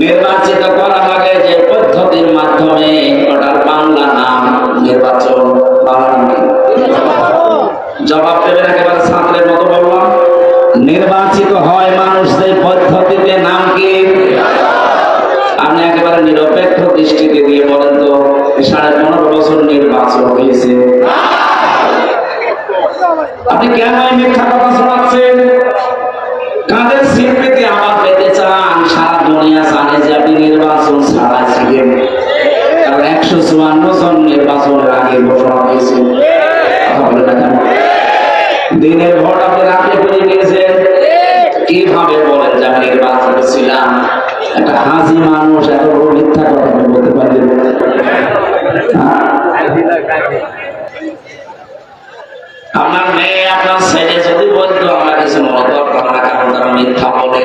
নির্বাচিত করা লাগে যে পদ্ধতির মাধ্যমে ওটার বাংলা নাম নির্বাচন? জবাব দেবেন একেবারে ছাত্রের মতো বললাম। নির্বাচিত হয় মানুষ যে পদ্ধতিতে নাম কি? আপনি একেবারে নিরপেক্ষ দৃষ্টিতে দিয়ে বলেন তো সাড়ে পনেরো বছর নির্বাচন হয়েছে। আপনি কেন মিথ্যা কথা শোনাচ্ছেন? সারা জানে যে আপনি নির্বাচন ছাড়া ছিলেন। কারণ একশো চুয়ান্ন জন নির্বাচনের আগে ঘোষণা হয়েছে? দিনের ভোট আপনি রাতে করে নিয়েছেন কীভাবে বলেন যে আমি নির্বাচন ছিলাম? একটা হাজি মানুষ এত বড় মিথ্যা কথা বলতে পারলেন হ্যাঁ? আপনার মেয়ে, আপনার ছেলে যদি বলতো, আমরা কিছু মনে করতাম না, কারণ তারা মিথ্যা বলে।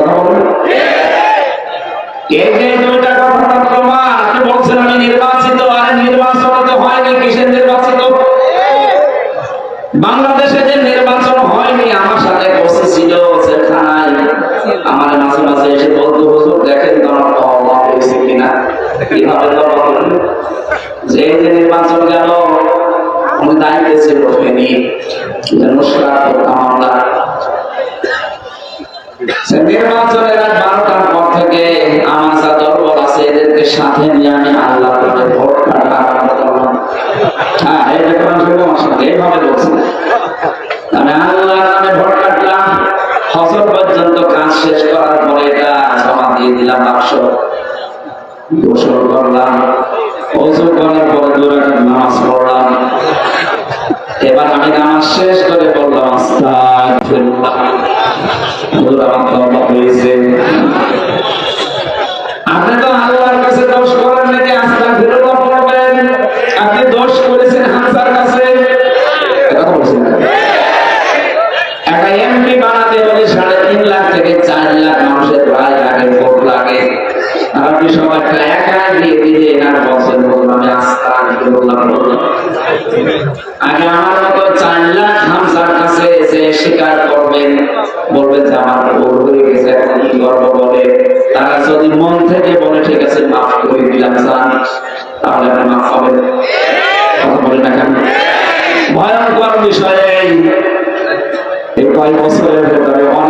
কথা বলবেন কে কে দুইটা কথা তোমার? আপনি বলছেন আমি নির্বাচিত আরে নির্বাচন তো হয়নি কিসের নির্বাচিত? বাংলাদেশে যে নির্বাচন হয়নি, আমার সাথে বসেছিল জেলখানায় আমার মাঝে মাঝে এসে বলতো, হুজুর, দেখেন তো আমার হয়েছে কিনা? কীভাবে তওবা যে যে নির্বাচন গেল, উনি দায়িত্বে ছিল তিনি নুসরাত করতাম আমরা বারোটার পর থেকে আমার যা আছে এদেরকে সাথে নিয়ে আমি আল্লাহ একা দিয়ে দিয়ে এনার বলুন, আমি আস্থা বললাম আগে আমার মতো চার লাখ হামসার কাছে যে স্বীকার করবেন, বলবেন যে আমার ভুল হয়ে গেছে, এখন কি করব বলে। তারা যদি মন থেকে বলে, ঠিক আছে, মাফ করে দিলাম জান তাহলে আপনি মাফ হবেন। কথা বলেন না কেন? ভয়ঙ্কর বিষয়ে এই কয়েক বছরের ভেতরে অনেক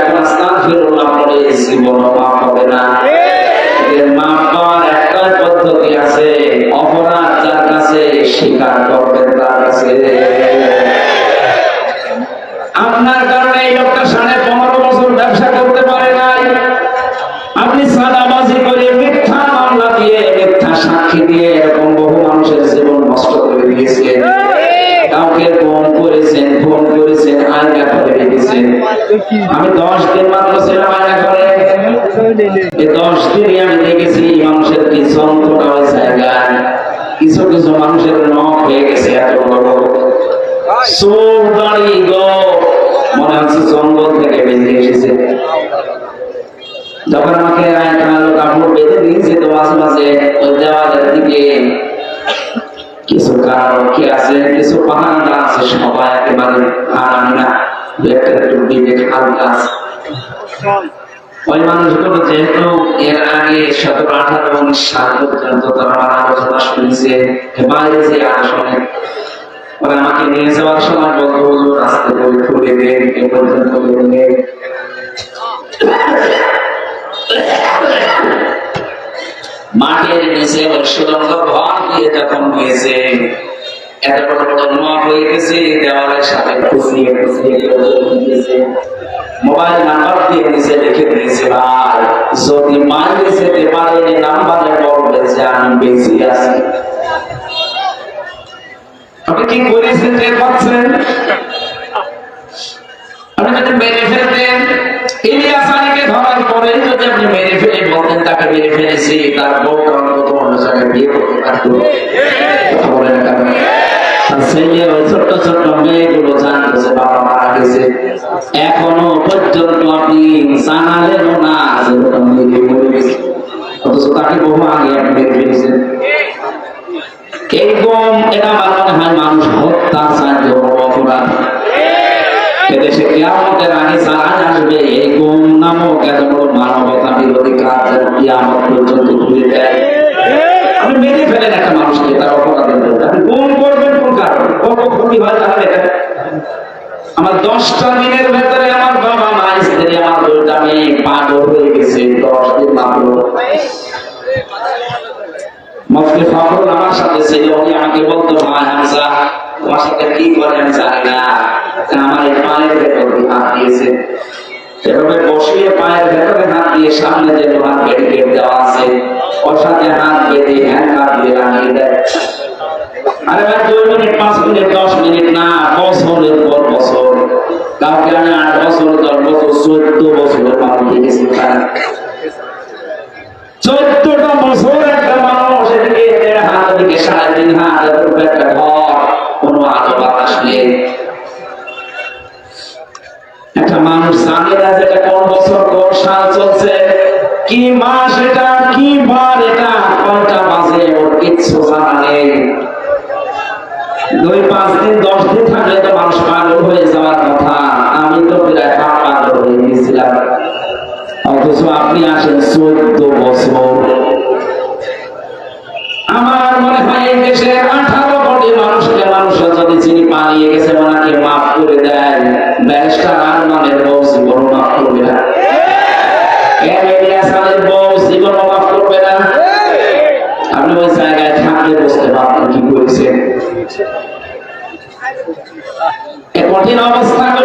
যেহেতু এর আগে সতেরো আঠারো উনিশ সাল পর্যন্ত তারা যে আসনে। আমাকে নিয়ে যাওয়ার সময় বলতো হুজুর রাস্তা করে খুলে দেন এ পর্যন্ত মাটির নিচে সুরঙ্গ ঘর দিয়ে যখন নিয়েছে এত বড় বড় নোয়া হয়ে গেছে দেওয়ালের সাথে খুশিয়ে দিয়েছে মোবাইল নাম্বার দিয়ে দিয়েছে লিখে দিয়েছে ভাই যদি মাইলে যেতে পারেন নাম্বারে বলবে যে আমি বেশি আছি আপনি কি করেছেন টের পাচ্ছেন আপনি যদি মেরে ফেলতেন ইলিয়াস আলীকে ধরার পরে যদি আপনি মেরে ফেলে বলতেন তাকে মেরে ফেলেছি তার বউ অন্তত অন্য জায়গায় বিয়ে করতে পারতো কথা বলেন কেন তার মানুষ হত্যা চাইতে অপরাধ। আগে সারাজ আসবে, এই নামক এত বড় মানবতা বিরোধী কাজ যেন পর্যন্ত ঘুরে দেয় আপনি মেরে ফেলেন একটা মানুষকে, তার অপরাধের আপনি গুম করবেন। ক্ষতি হয় তাহলে আমার দশটা দিনের ভেতরে আমার বাবা মা স্ত্রী আমার দুইটা মেয়ে পাগল হয়ে গেছে, দশ দিন মাত্র তোমার পায়ের ভেতরে হাত দিয়ে সামনে যে লোহার ব্যারিকেড দেওয়া আছে। ওর সাথে হাত বেঁধে দুই মিনিট পাঁচ মিনিট, দশ মিনিট, না, বছরের পর বছর। কাউকে আমি আট বছর, দশ বছর, চোদ্দ দেখেছি চোদ্দটা বছর একটা মানুষ এদিকে হাত সাড়ে তিন হাত একটা ঘর আলো বাতাস নেই। একটা মানুষ জানে না যে এটা কোন বছর, কোন সাল চলছে, কি মাস এটা? কঠিন অবস্থাগুলো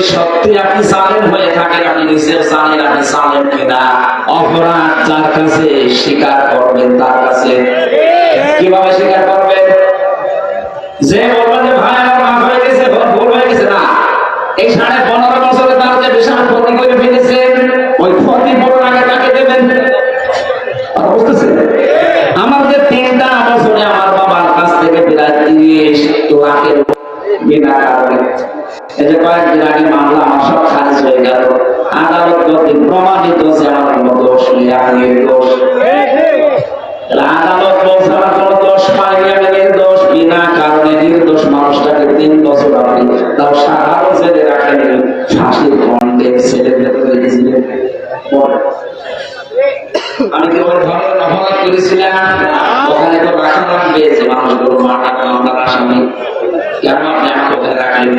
যদি সত্যি আপনি সালেম হয়ে থাকেন, আপনি নিজেও জানেন আপনি সালেম কিনা অপরাধ যার কাছে স্বীকার করবেন, তার কাছে। কীভাবে স্বীকার করবেন? যে বলবেন যে, ভাই, আমার মাফ হয়ে গেছে, ভুল হয়ে গেছে। না। এই সাড়ে পনেরো বছরে তার যে বিশাল ক্ষতি করে ফেলেছেন, ওই ক্ষতি পূরণ আগে তাকে দেবেন? বুঝতেছেন? আমার যে তিনটা বছরে আমার বাবার কাছ থেকে প্রায় তিরিশ লাখের বিনা কারণে এই যে কয়েকদিন আগে মামলা আমার সব খারিজ হয়ে গেল। আদালত কর্তৃক প্রমাণিত যে আমার কোনো দোষ নেই আমি দোষ। আদালত বলছে, আমার কোনো দোষ পাইনি, আমি নির্দোষ বিনা কারণে নির্দোষ মানুষটাকে তিন বছর আপনি তাও সাধারণ ছেলে রাখেন ফাঁসির খন্ডে ছেলে ভেতরে গেছিলেন আমি কেবল ধর্মের অপরাধ করেছিলাম? ওখানে তো রাখা লাগবে যে মানুষগুলো মাটা মামলার আসামি। কেন আপনি আমাকে ওখানে রাখলেন?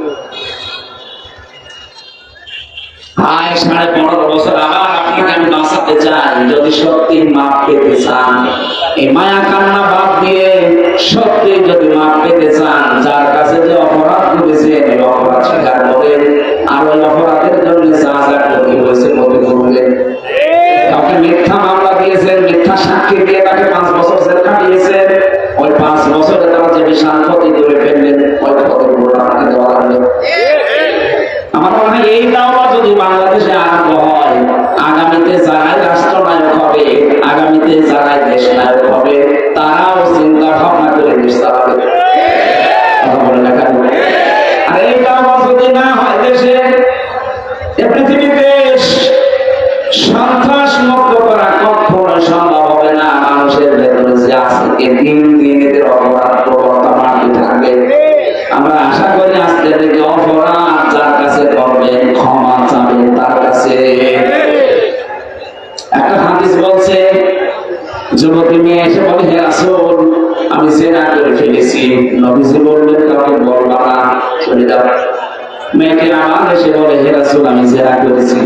আয় সাড়ে পনেরো বছর, আবার আপনাকে আমি বাঁচাতে চাই যদি সত্যি মাপ পেতে চান, এই মায়া কান্না বাদ দিয়ে সত্যি যদি মাপ পেতে চান, যার কাছে যে অপরাধ করেছেন এই অপরাধ স্বীকার করেন আর ওই অপরাধের জন্য যা যা ক্ষতি হয়েছে ক্ষতি করবেন কাউকে মিথ্যা মামলা দিয়েছেন, মিথ্যা সাক্ষী দিয়ে তাকে পাঁচ বছর আমি জেনা করেছি।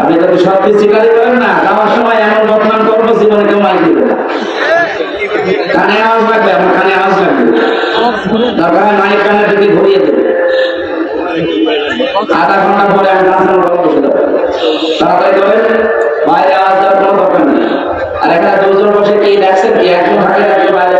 আপনি তো সব কিছু স্বীকারই করেন না? যাওয়ার সময় এমন বদনাম করব জীবনে কেউ মাইক দিবে কানে আওয়াজ লাগবে, আমার কানে আওয়াজ লাগবে। দরকার মাইক কানে দিকে ঘুরিয়ে দেবে। আধা ঘণ্টা পরে আমি নাচন করব বসে যাব তাড়াতাড়ি করে বাইরে আওয়াজ দেওয়ার কোনো দরকার নেই। আর এখানে দুজন বসে কি দেখছেন কি? একজন হাতে রাখলে বাইরে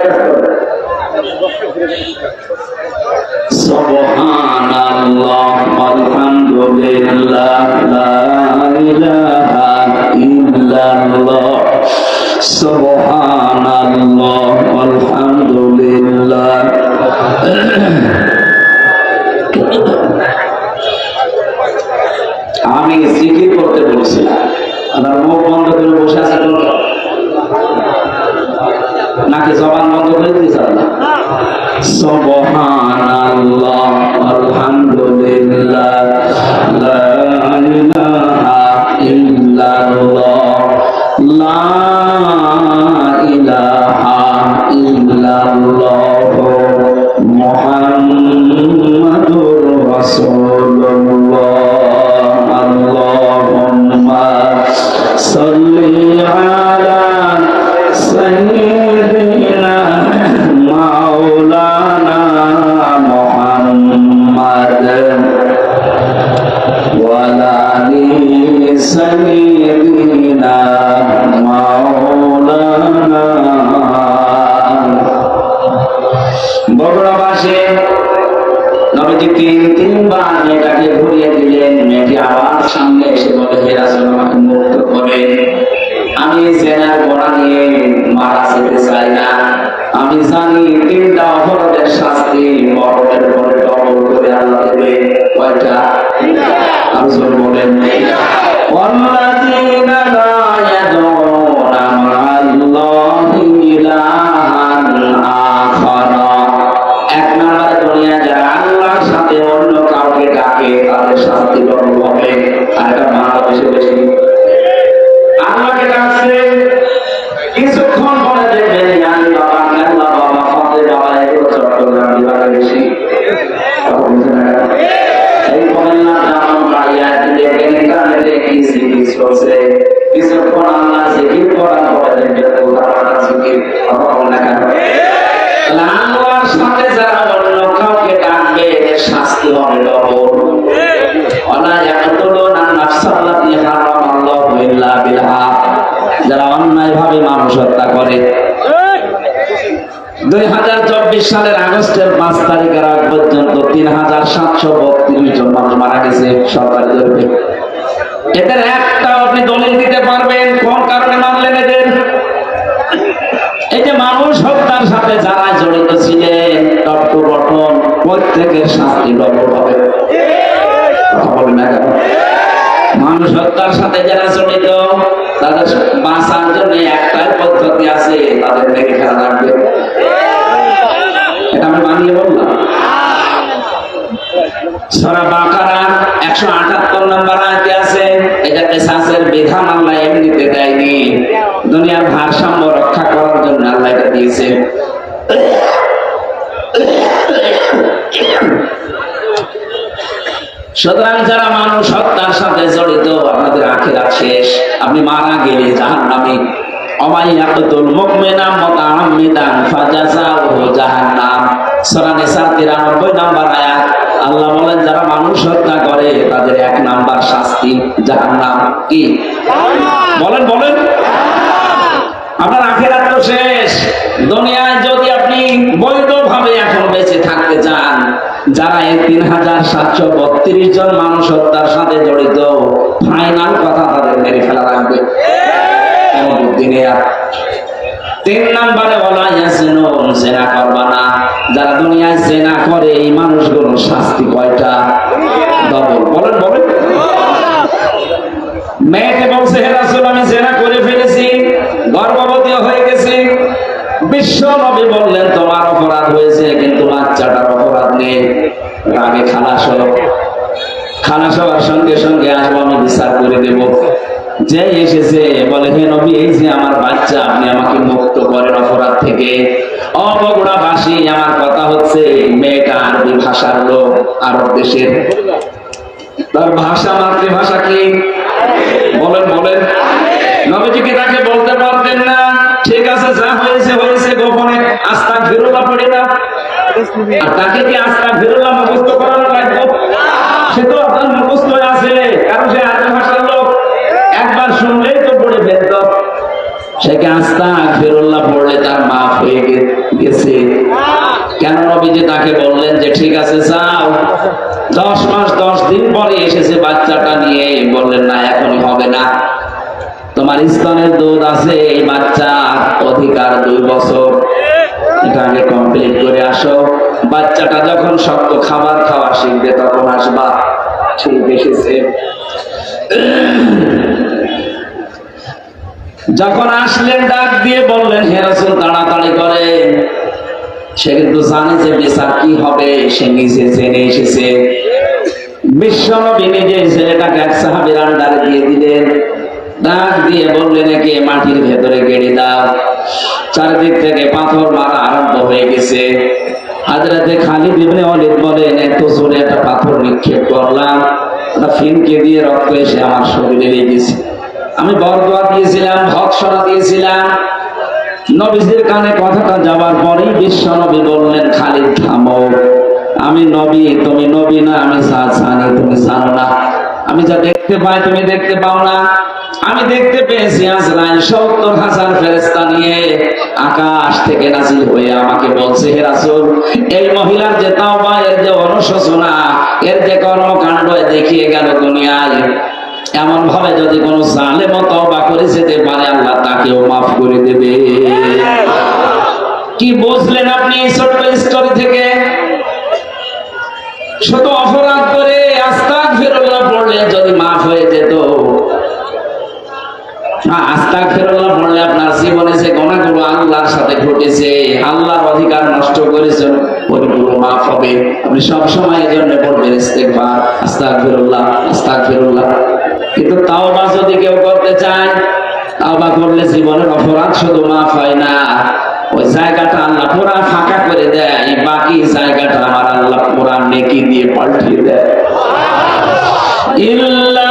আমি জিকির করতে বলছিলাম আপনার মুখ বন্ধ করে বসে আছে? নাকি জবান বন্ধ করে দিয়েছে আল্লাহ সুবহানাল্লাহ আলহামদুলিল্লাহ লা ইলাহা ইল্লাল্লাহ লা ইলাহা ইল্লাল্লাহ। সালের আগস্টের পাঁচ তারিখের আগ পর্যন্ত তিন হাজার সাতশো বত্রিশ জন মানুষ মারা গেছে সরকারি দলীয় এদের একটা আপনি দলিল দিতে পারবেন, কোন কারণে মারলেন এদের? এই যে মানুষ হত্যার সাথে যারা জড়িত ছিলেন, টপ টু বটন প্রত্যেকের শাস্তি ডবল হবে? মানুষ হত্যার সাথে যারা জড়িত, তাদের বাঁচার জন্য একটাই পদ্ধতি আছে, তাদের দেখে খেলা রাখবে বানিয়ে বললাম ভারসাম্য রক্ষা করার জন্য আল্লাহ দিয়েছে। সুতরাং যারা মানুষ হত্যার সাথে জড়িত, আপনাদের আখেরাত শেষ। আপনি মারা গেলে জাহান নামে অমাইয়াকুল মুকমিনা মুতাআম্মিদান ফাজাযাউহু জাহান্নাম সূরা নিসা 93 নাম্বার আয়াত আল্লাহ বলেন, যারা মানুষ হত্যা করে, তাদের এক নাম্বার শাস্তি জাহান্নাম। কি? বলেন বলেন আপনার আখেরাত তো শেষ। দুনিয়ায় যদি আপনি বৈধভাবে এখন বেঁচে থাকতে চান যারা এই তিন হাজার সাতশো বত্রিশ জন মানুষ হত্যার সাথে জড়িত ফাইনাল কথা তাদের মেরে ফেলা রাখবে কোনো বুদ্ধি তিন নম্বরে বলা ইয়াসিনুন জেনা করবা না। যারা দুনিয়ায় জেনা করে, এই মানুষগুলোর শাস্তি কয়টা? ডবল। বলেন বলেন। মেয়েকে বলছে, হে রাসূল, আমি জেনা করে ফেলেছি, গর্ভবতী হয়ে গেছি। বিশ্ব নবী বললেন, তোমার অপরাধ হয়েছে, কিন্তু বাচ্চাটার অপরাধ নেই। রাগে খালাস হলো। খালাস হওয়ার সঙ্গে সঙ্গে আসব আমি বিচার করে দেব। যে এসেছে, বলে, হে নবী, এই যে আমার বাচ্চা, আপনি আমাকে মুক্ত করেন অপরাধ থেকে। অবগুড়া বাসী আমার কথা হচ্ছে, মেয়েটা আরবি ভাষার লোক, আরব দেশের। তার ভাষা, মাতৃভাষা কি? বলেন বলেন। নবীজিকে তাকে বলতে পারতেন না? ঠিক আছে, যা হয়েছে হয়েছে, গোপনে। আস্তা ফিরুল্লাহ পড়ি না। তাকে কি আস্তা ফিরুল্লাহ মুখস্থ করানো লাগবে? সে তো আপনার মুখস্থ আছে, কারণ সে আরবি ভাষার লোক। একবার শুনলেই তো পড়ে ফেলত সেকে আস্তা ফিরুল্লাহ পড়লে তার মাফ হয়ে গেছে? কেন নবীজি তাকে বললেন যে, ঠিক আছে, যাও। দশ মাস, দশ দিন পরে এসেছে বাচ্চাটা নিয়ে। বললেন, না, এখনই হবে না। তোমার স্তনের দুধ আছে, এই বাচ্চার অধিকার দুই বছর। এটা আগে কমপ্লিট করে আসো। বাচ্চাটা যখন শক্ত খাবার খাওয়া শিখবে, তখন আসবা। ঠিক এসেছে যখন আসলেন, ডাক দিয়ে বললেন, হে রসুল, তাড়াতাড়ি করে। সে কিন্তু জানে যে বিচার কি হবে, সে নিজে জেনে এসেছে। বিশ্বনবী নিজে ছেলেটাকে এক সাহাবির আন্ডারে দিয়ে দিলেন। ডাক দিয়ে বললেন, একে মাটির ভেতরে গেড়ে দাও। চারিদিক থেকে পাথর মারা আরম্ভ হয়ে গেছে। হাজরাতে খালি দিবনে অলিদ বলেন, এত জোরে একটা পাথর নিক্ষেপ করলাম। ফিনকে দিয়ে রক্ত এসে আমার শরীরে লেগেছে আমি বরদোয়া দিয়েছিলাম, ভৎসনা দিয়েছিলাম। নবীজির কানে কথাটা যাওয়ার পরেই বিশ্ব নবী বললেন, খালিদ, থামো। আমি নবী, তুমি নবী না, আমি যা জানি তুমি জানো না আমি যা দেখতে পাই, তুমি দেখতে পাও না। আমি দেখতে পেয়েছি আজরাইল সত্তর হাজার ফেরেস্তা নিয়ে আকাশ থেকে নাজিল হয়ে আমাকে বলছে, হে রাসূল, এই মহিলার যে তাওবা, এর যে অনুশোচনা, এর যে কর্মকাণ্ড দেখিয়ে গেল দুনিয়ায়। এমন ভাবে যদি কোনো জালেম তওবা করে যেতে পারে, আল্লাহ তাকেও মাফ করে দেবে। কি বুঝলেন আপনি ছোট্ট স্টোরি থেকে? শুধু অপরাধ করে আস্তাক ফেরুল্লাহ পড়লে যদি মাফ হয়ে যেত না আস্তাক ফেরুল্লাহ পড়লে আপনার জীবনে যে গুণাগুলো আল্লাহর সাথে ঘটেছে, আল্লাহর অধিকার নষ্ট করেছেন, ওইগুলো মাফ হবে। আপনি সব সময় এই জন্য পড়বেন ইস্তেগফার আস্তাক ফেরুল্লাহ আস্তাক ফেরুল্লাহ কিন্তু তাওবা যদি কেউ করতে চায়, তাওবা করলে জীবনের অপরাধ শুধু মাফ হয় না। ওই জায়গাটা আল্লাহ পুরা ফাঁকা করে দেয় বাকি জায়গাটা আমার আল্লাহ পুরা নেকি দিয়ে পাল্টিয়ে দেয়। ইল্লা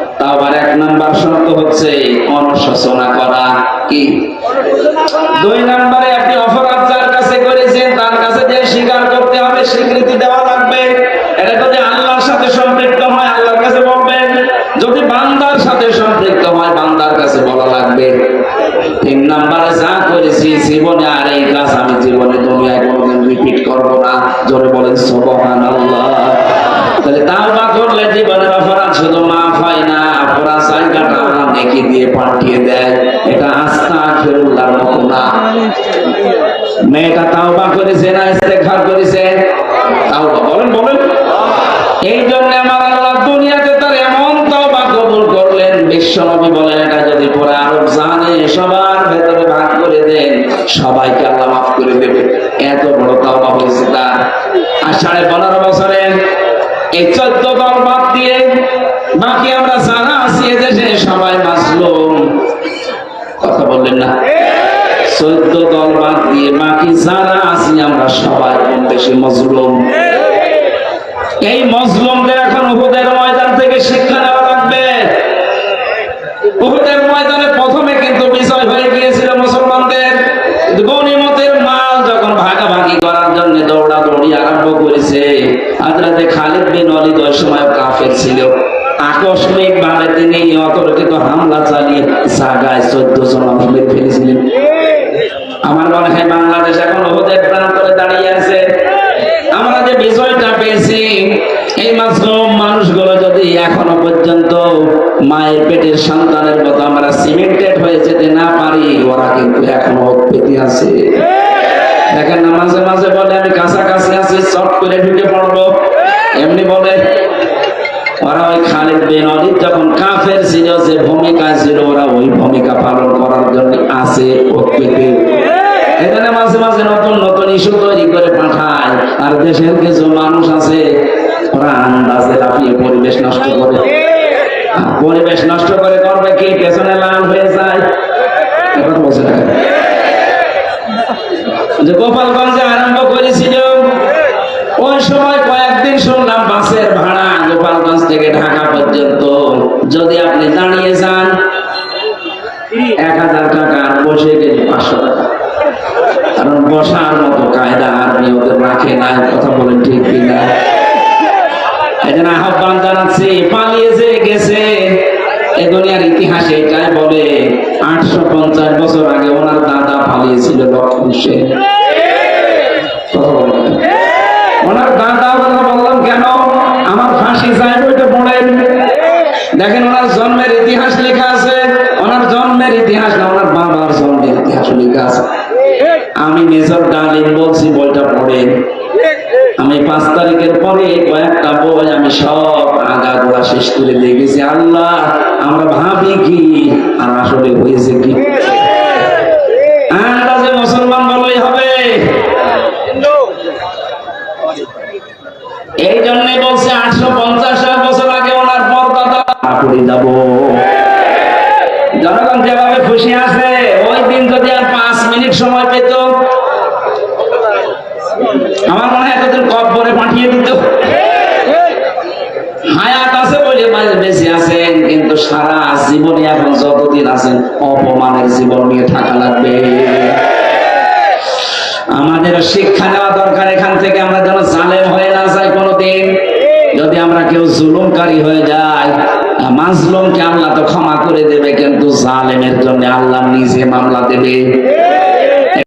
তাওবার এক নাম্বার শর্ত হচ্ছে অনুশোচনা করা কি? দুই নম্বরে আপনি অপরাধ যার কাছে করেছেন, তার কাছে যে স্বীকার করতে হবে, স্বীকৃতি দেওয়া লাগবে। এটা যদি আল্লাহর সাথে সম্পৃক্ত হয়, আল্লাহর কাছে বলবেন। যদি বান্দার সাথে সম্পৃক্ত হয়, বান্দার কাছে বলা লাগবে। তিন নাম্বারে যা করেছি, জীবনে আর এই কাজ আমি জীবনে, দুনিয়ায় কোনোদিন রিপিট করব না। জোরে বলেন সুবহান আল্লাহ তাহলে তাওবা করলে জীবনের অপরাধ শুধু মাফ হয় না পুরা জায়গাটা আল্লাহ নেকি দিয়ে পাঠিয়ে দেয়। এটা আস্থা ফেরুল্লাহর মতো না। মেয়েটা তাওবা করেছে, না ইস্তেগফার করেছে? তাওবা, বলেন বলেন। এই জন্য আমার আল্লাহ দুনিয়াতে তার এমন কবুল করলেন, বিশ্বনবী বলেন, এটা যদি পরে জানে, সবার ভেতরে ভাগ করে দেন, সবাইকে আল্লাহ মাফ করে দেবে। এত বড় তাওবা হয়েছে তার। আর সাড়ে পনেরো বছরে এই চোদ্দ চোদ্দ দল বাদ দিয়ে বাকি যারা আছি আমরা সবাই কম বেশি মজলুম। এই মজলুমদের এখন উপদের ময়দান থেকে শিক্ষা বিন অলিদ যখন কাফের ছিল, যে ভূমিকা ছিল, ওরা ওই ভূমিকা পালন করার জন্য এখানে মাঝে মাঝে নতুন নতুন ইস্যু তৈরি করে পাঠায়। আর দেশের কিছু মানুষ আছে লাফিয়ে পরিবেশ নষ্ট করে। পরিবেশ নষ্ট করে করবে কি? পেছনে লাল হয়ে যায়। না যে গোপালগঞ্জে আরম্ভ করেছিল, ওই সময় কয়েকদিন শুনলাম বাসের ভাড়া গোপালগঞ্জ থেকে ঢাকা পর্যন্ত। যদি আপনি দাঁড়িয়ে যান, এক হাজার টাকা বসে গেলে পাঁচশো টাকা। কারণ বসার মতো কায়দা আপনি ওদের রাখে না কথা বলেন ঠিক কিনা? জন্য আহ্বান জানাচ্ছি, পালিয়ে যে গেছে, এ দুনিয়ার ইতিহাসে এটাই বলে, আটশো পঞ্চাশ ডার্লিং বলছি, বইটা পড়েন আমি পাঁচ তারিখের পরে কয়েকটা বই আমি সব আগা গোড়া শেষ করে দেখেছি আল্লাহ, আমরা ভাবি কি, আর আসলে হয়েছে কি? মুসলমান বললেই হবে। এই জন্যই বলছে, আটশো পঞ্চাশ বছর আগে ওনার পরদাদা করে যাব। জনগণ যেভাবে খুশি আছে, ওই দিন যদি আর পাঁচ মিনিট সময় পেত আমার মনে হয় এতদিন কব্বরে পাঠিয়ে দিত। হায়াত আছে বলে বা- বেঁচে আছেন, কিন্তু সারা জীবনে এখন যতদিন আছেন অপমানের জীবন নিয়ে থাকা লাগবে। আমাদের শিক্ষা নেওয়া দরকার, এখান থেকে আমরা যেন জালেম হয়ে না যাই কোনোদিন। যদি আমরা কেউ জুলুমকারী হয়ে যাই মাজলুমকে আল্লাহ তো ক্ষমা করে দেবে, কিন্তু জালেমের জন্য আল্লাহ নিজে মামলা দেবে।